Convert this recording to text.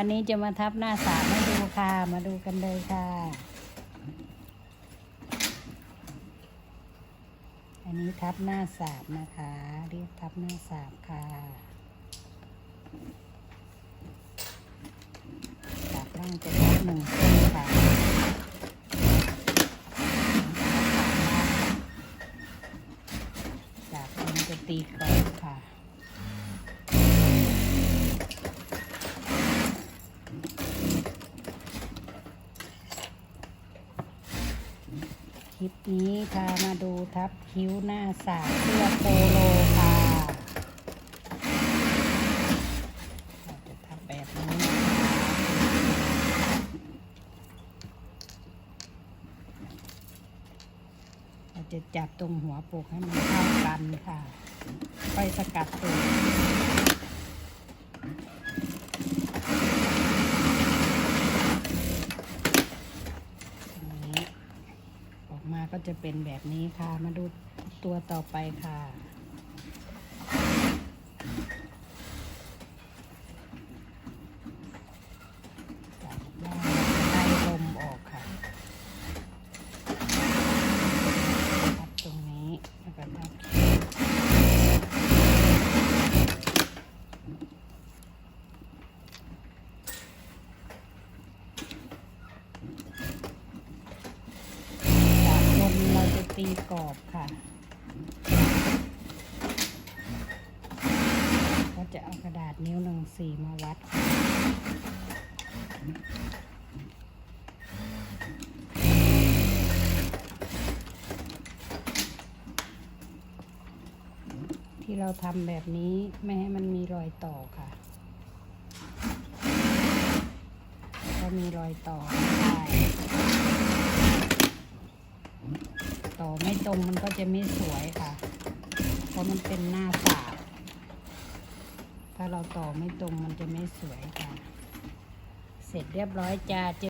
วันนี้จะมาทับหน้าสามให้ดูค่ะ มาดูกันเลยค่ะ อันนี้ทับหน้าสามนะคะ เรียกทับหน้าสามค่ะจากล่างจะทับหนึ่งเส้นค่ะจากบนจะตีกรอบค่ะ ค ลิปนี้พามาดูทับคิ้วหน้าสากเสื้อโปโลค่ะเราจะทำแบบนี้เราจะจับตรงหัวปกให้มันเท่ากันค่ะ ค่อยสกัดตัวอย่างนี้ ออก มาก็จะเป็นแบบนี้ค่ะ มาดูตัวต่อไปค่ะ จับได้ไล่ลมออกค่ะทับตรงนี้แล้วก็ทับจากบนเราจะ ตีกรอบค่ะ ก็จะเอากระดาษนิ้วหนึ่งสี่มาวัดที่เราทำแบบนี้ไม่ให้มันมีรอยต่อค่ะก็มีรอยต่อได้ ต่อไม่ตรงมันก็จะไม่สวยค่ะ เพราะมันเป็นหน้าสาถ้าเราต่อไม่ตรงมันจะไม่สวยค่ะ เสร็จเรียบร้อยจ้าเจ